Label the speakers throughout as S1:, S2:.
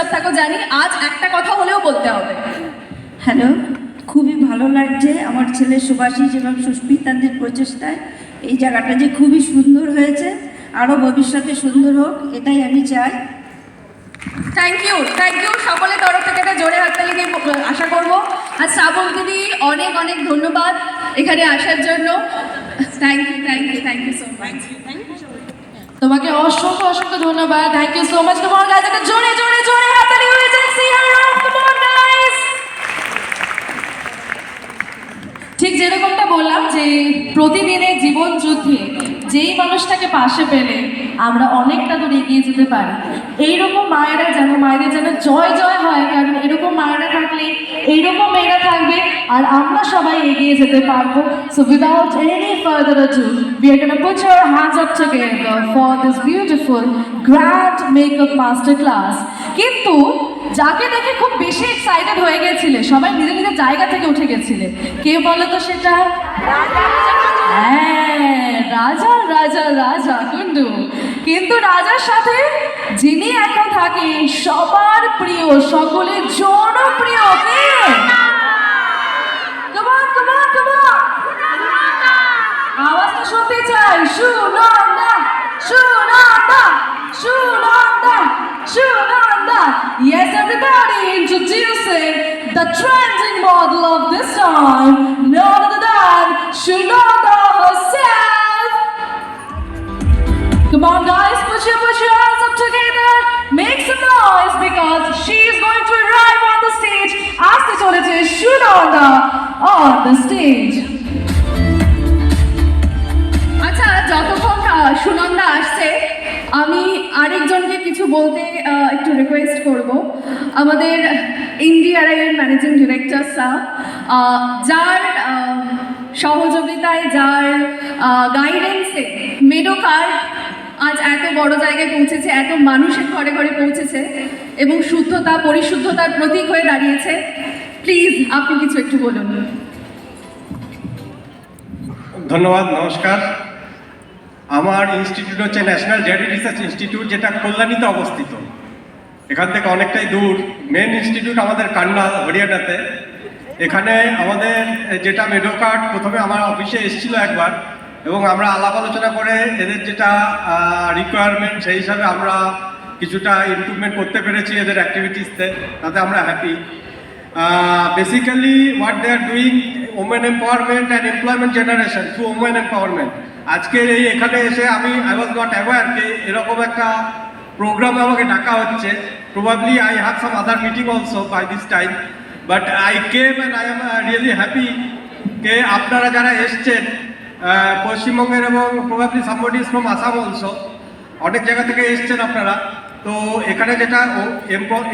S1: চুপচাপ থাকো জানি আজ একটা কথা হলেও বলতে হবে।
S2: হ্যালো খুবই ভালো লাগছে আমার ছেলে সুভাষিস এবং সুস্মিতাদের প্রচেষ্টায়। এই জায়গাটা যে খুবই সুন্দর হয়েছে আরও ভবিষ্যতে সুন্দর হোক এটাই আমি চাই।
S1: থ্যাংক ইউ থ্যাংক ইউ সকলের তরফ থেকে একটা জোরে হাততালি দিয়ে আশা করব। আর শ্রাবণ দিদি অনেক অনেক ধন্যবাদ এখানে আসার জন্য। Thank you thank you thank you so much
S3: তোমাকে অসংখ্য অসংখ্য ধন্যবাদ। থ্যাংক ইউ সো মাচ তোমার গাইজ একটা জোরে জোরে জোরে হাতালি হয়ে গাইস ঠিক যেরকমটা বললাম যে প্রতিদিনের জীবন যুদ্ধে যেই মানুষটাকে পাশে পেলে আমরা অনেকটা দূর এগিয়ে যেতে পারি। এইরকম মায়েরা যেন, মায়েদের যেন জয় জয় হয়, কারণ এরকম মায়েরা থাকলে, এইরকম মেয়েরা থাকবে আর আমরা সবাই এগিয়ে যেতে পারব। So without any further we are going to put your hands up together for this beautiful grand makeup master class কিন্তু যাকে দেখে খুব বেশি এক্সাইটেড হয়ে গেছিলে, সবাই নিজের নিজের জায়গা থেকে উঠে গেছিলে। কে বলো তো সেটা? হ্যাঁ রাজা রাজা রাজা কুন্ডু কিন্তু রাজার সাথে যিনি এখন থাকে, সবার প্রিয়, সকলের জনপ্রিয় কে! আওয়াজটা শুনতে চাই। Sunanda Sunanda Sunanda Sunanda. Yes, everybody introducing the trending model of this time, none other than Shunanda herself. Come on, guys, put your put your hands up together. Make some noise because she is going to arrive on the stage. Ask the to Shunanda on the stage.
S1: আচ্ছা যতক্ষণ সুনন্দা আসছে আমি আরেকজনকে কিছু বলতে request করব। আমাদের ইন্ডিয়ার এর ম্যানেজিং ডিরেক্টর স্যার যার সহযোগিতায়, যার গাইডেন্সে মেডো কার্ড আজ এত বড় জায়গায় পৌঁছেছে, এত মানুষের ঘরে ঘরে পৌঁছেছে এবং শুদ্ধতা, পরিশুদ্ধতার প্রতীক হয়ে দাঁড়িয়েছে। প্লিজ আপনি কিছু একটু বলুন।
S4: ধন্যবাদ, নমস্কার। আমার ইনস্টিটিউট হচ্ছে ন্যাশনাল জেডি রিসার্চ ইনস্টিটিউট যেটা কল্যাণীতে অবস্থিত। এখান থেকে অনেকটাই দূর। মেন ইনস্টিটিউট আমাদের কান্না, হরিয়ানাতে। এখানে আমাদের যেটা মেডো কার্ড প্রথমে আমার অফিসে এসেছিল একবার এবং আমরা আলাপ আলোচনা করে এদের যেটা রিকোয়ারমেন্ট সেই হিসাবে আমরা কিছুটা ইমপ্রুভমেন্ট করতে পেরেছি এদের অ্যাক্টিভিটিসতে তাতে আমরা happy basically what they are doing women empowerment and employment generation through women empowerment আজকের এই এখানে এসে আমি আই ওয়াজ নট অ্যাওয়ার এরকম একটা প্রোগ্রাম আমাকে ডাকা হচ্ছে। Probably I have some other meeting also by this time but I came and I am really happy কে আপনারা যারা এসছেন পশ্চিমবঙ্গের এবং probably somebody from Assam also অনেক জায়গা থেকে এসছেন আপনারা। তো এখানে যেটা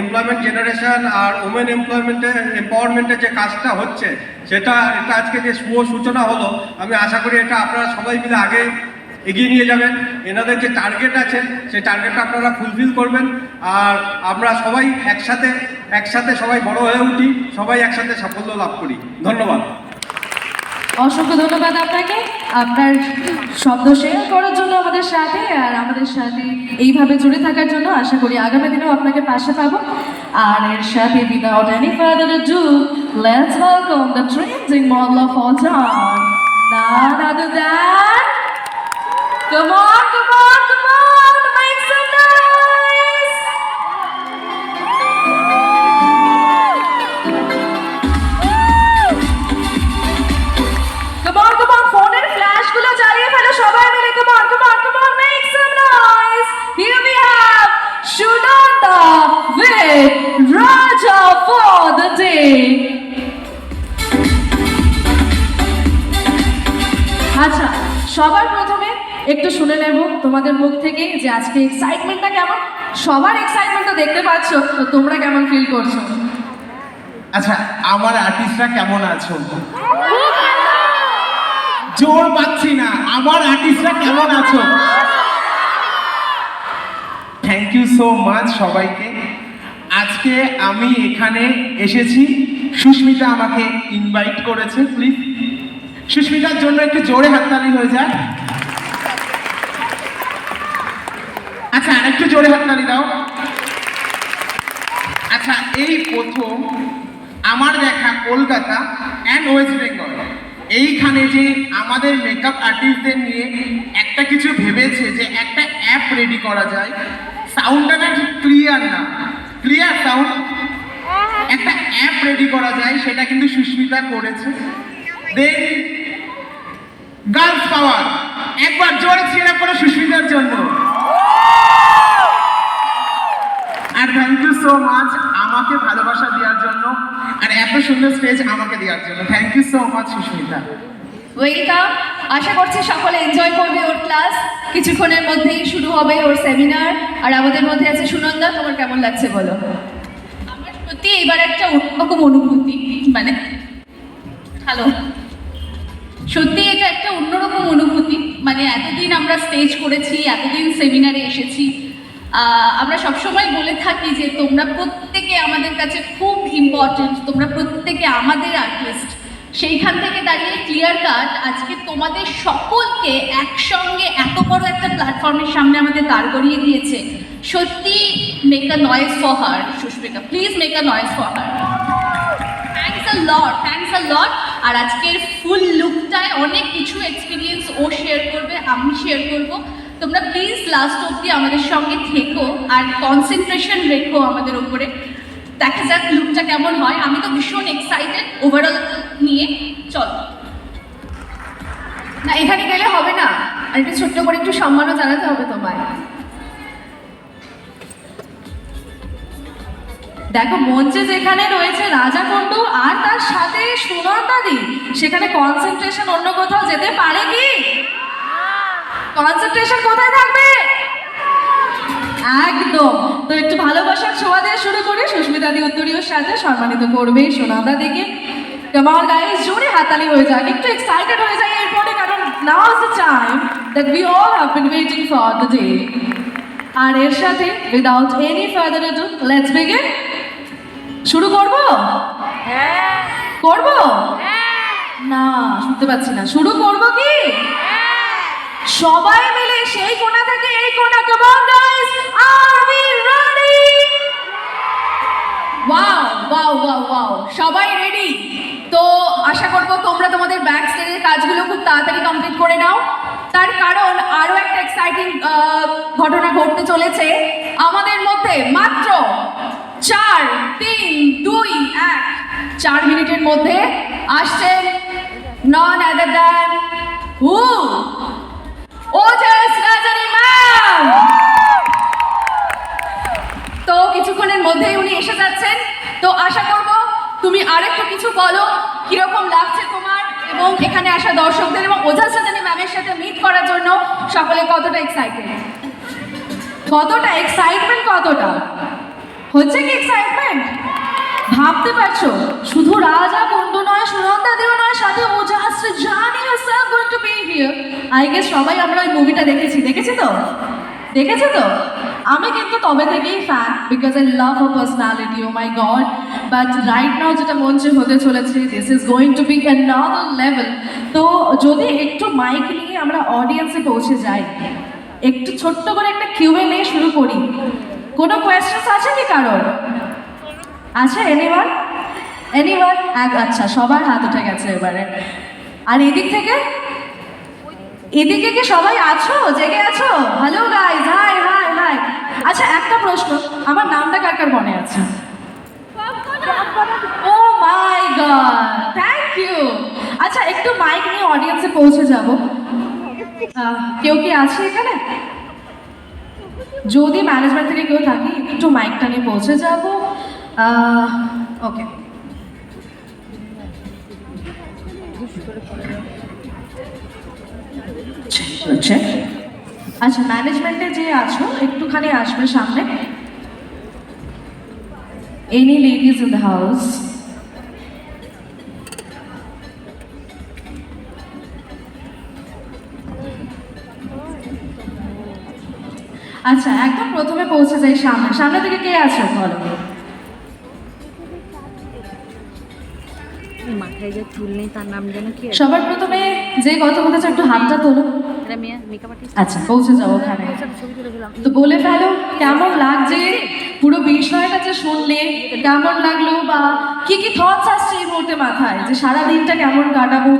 S4: এমপ্লয়মেন্ট জেনারেশন আর ওমেন এমপ্লয়মেন্টের এম্পাওয়ারমেন্টের যে কাজটা হচ্ছে, সেটা এটা আজকে যে শুভ সূচনা হলো, আমি আশা করি এটা আপনারা সবাই মিলে আগে এগিয়ে নিয়ে যাবেন। এনাদের যে টার্গেট আছে সেই টার্গেটটা আপনারা ফুলফিল করবেন। আর আমরা সবাই একসাথে একসাথে সবাই বড় হয়ে উঠি, সবাই একসাথে সাফল্য লাভ করি। ধন্যবাদ।
S3: অসংখ্য ধন্যবাদ আপনাকে। আপনার শব্দ শেয়ার করার জন্য আমাদের সাথে আর আমাদের সাথে এইভাবে জুড়ে থাকার জন্য আশা করি আগামী দিনেও আপনাকে পাশে পাবো। আর এর সাথে without any further ado, let's welcome the trending model of all time none other than come on come on come on make some noise Come on, come on, ফোনের ফ্ল্যাশগুলো জ্বালিয়ে ফেলো সবাই মিলে come on, come on, come on, make some noise. Here we have Shunanda with Raja for the day. আচ্ছা সবার একটু শুনে নেব তোমাদের মুখ থেকে যে আজকে এক্সাইটমেন্টটা কেমন? সবার এক্সাইটমেন্টটা দেখতে পাচ্ছ তো তোমরা কেমন ফিল করছ?
S5: আচ্ছা আমার আর্টিস্টরা কেমন আছো? জোর পাচ্ছি না আমার আর্টিস্টরা কেমন আছো? থ্যাংক ইউ সো মাচ সবাইকে। আজকে আমি এখানে এসেছি সুস্মিতা আমাকে ইনভাইট করেছে প্লিজ সুস্মিতার জন্য একটু জোরে হাততালি হয়ে যায়। আচ্ছা আরেকটু জোরে হাততালি দাও। আচ্ছা এই প্রথম আমার দেখা কলকাতা অ্যান্ড ওয়েস্ট বেঙ্গল এইখানে যে আমাদের মেকআপ আর্টিস্টদের নিয়ে একটা কিছু ভেবেছে যে একটা অ্যাপ রেডি করা যায় সাউন্ডটা না ক্লিয়ার না। ক্লিয়ার সাউন্ড একটা অ্যাপ রেডি করা যায়, সেটা কিন্তু সুস্মিতা করেছে। দেন গার্লস পাওয়ার একবার জোরে ছেড়ে পড়ে সুস্মিতার জন্য। আর থ্যাংক ইউ সো মাচ আমাকে ভালোবাসা দেওয়ার জন্য আর এত সুন্দর স্টেজ আমাকে দেওয়ার জন্য। Thank you so much Sushmita.
S1: Welcome আশা করছি সকলে এনজয় করবে ওর ক্লাস কিছুক্ষণের মধ্যেই শুরু হবে ওর সেমিনার আর আমাদের মধ্যে আছে সুনন্দা তোমার কেমন লাগছে বলো?
S6: আমার সত্যি এবার একটা অন্যরকম অনুভূতি মানে হ্যালো। সত্যি এটা একটা অন্যরকম অনুভূতি। মানে এতদিন আমরা স্টেজ করেছি, এতদিন সেমিনারে এসেছি আমরা সবসময় বলে থাকি যে তোমরা প্রত্যেকে আমাদের কাছে খুব ইম্পর্টেন্ট তোমরা প্রত্যেকে আমাদের আর্টিস্ট সেইখান থেকে দাঁড়িয়ে ক্লিয়ার কাট আজকে তোমাদের সকলকে একসঙ্গে এত বড় একটা প্ল্যাটফর্মের সামনে আমাদের দাঁড় করিয়ে দিয়েছে। সত্যি make a noise for her Sushmita please make a noise for her thanks a lot thanks a lot আর আজকের ফুল লুকটায় অনেক কিছু এক্সপিরিয়েন্স ও শেয়ার করবে, আমি শেয়ার করব। তোমরা প্লিজ লাস্ট অবধি আমাদের সঙ্গে থেকো আর কনসেন্ট্রেশন রেখো আমাদের উপরে। দেখা যাক লুকটা কেমন হয়। আমি তো ভীষণ এক্সাইটেড ওভারঅল নিয়ে। চলো।
S1: না, এখানে গেলে হবে না। আর একটু ছোট্ট করে একটু সম্মানও জানাতে হবে তোমায়।
S3: দেখো, মঞ্চে যেখানে রয়েছে রাজা কুণ্ডু আর তার সাথে সুনন্দাদি সেখানে কনসেন্ট্রেশন অন্য কোথাও যেতে পারে কি? কনসেন্ট্রেশন কোথায় থাকবে? একদম। তো একটু ভালোবাসার ছোঁয়া দিয়ে শুরু করি। সুস্মিতা দি উত্তরীয় সাথে সম্মানিত করবে সোনাদা দিকে। কামাল গাইস জোরে হাতালি হয়ে যাক। একটু এক্সাইটেড হয়ে যায় এরপরে, কারণ now is the time that we all have been waiting for the day আর এর সাথে without any further ado let's begin শুরু করব? করব? না শুনতে পাচ্ছি না। শুরু করব কি? সবাই মিলে সেই কোণা থেকে এই কোণা come on guys are we ready
S1: wow wow wow wow সবাই রেডি তো আশা করব তোমরা তোমাদের ব্যাক স্টেজের কাজগুলো খুব তাড়াতাড়ি কমপ্লিট করে নাও। তার কারণ আরও একটা এক্সাইটিং ঘটনা ঘটতে চলেছে। আমাদের মধ্যে মাত্র চার, তিন, দুই, এক। চার মিনিটের মধ্যে আসছেন none other than who Ojas Rajani ma'am তো কিছুক্ষণের মধ্যেই উনি এসে যাচ্ছেন। তো আশা করব তুমি আরেকটু কিছু বলো, কীরকম লাগছে তোমার এবং এখানে আসা দর্শকদের এবং ওঝা সাজানি ম্যামের সাথে মিট করার জন্য সকলে কতটা এক্সাইটেড
S3: কতটা? এক্সাইটমেন্ট কতটা? হচ্ছে কি এক্সাইটমেন্ট ভাবতে পারছ? শুধু রাজা কুণ্ডু নয়, সুনন্দা দেও নয় সাথে ওজাস জানি yourself going to be here I guess সবাই আমরা ওই মুভিটা দেখেছি। দেখেছি তো? দেখেছি তো? আমি কিন্তু তবে থেকেই fan because I love O personality oh my god but right now যেটা মঞ্চে হতে চলেছে this is going to be another level তো যদি একটু মাইক নিয়ে আমরা অডিয়েন্সে পৌঁছে যাই, একটু ছোট্ট করে একটা কিউএ নিয়ে শুরু করি। কোনো কোয়েশ্চেন্স আছে কি কারোর? আছে এনিওয়ান এনিওয়ান আচ্ছা সবার হাত উঠে গেছে এবারে। আর এদিক থেকে? এদিকে কি সবাই আছো? জেগে আছো? Hello guys hi hi hi আচ্ছা একটা প্রশ্ন, আমার নামটা কার কার মনে আছে? Oh my god thank you আচ্ছা একটু মাইক নিয়ে অডিয়েন্সে পৌঁছে যাব। কেউ কি আছে এখানে? যদি ম্যানেজমেন্ট থেকে কেউ থাকে, একটু মাইকটা নিয়ে পৌঁছে যাব। ওকে আচ্ছা। ম্যানেজমেন্টে যে আছো, একটুখানি আসবে সামনে। Any ladies in the house আচ্ছা একদম প্রথমে পৌঁছে যাই সামনে। সামনে থেকে কে আছো? বলো।
S7: মাথায় যে চুল নেই তার নাম যেন কি
S3: সবার প্রথমে যে কথা বলেছে একটু হাতটা তোলো। আচ্ছা পৌঁছে যাও ওখানে। তো বলে ফেলো কেমন লাগছে? পুরো বিষয়টা যে শুনলে কেমন লাগল বা কি কি থটস আসছে এই মুহূর্তে মাথায়? যে সারা দিনটা কেমন কাটাবো?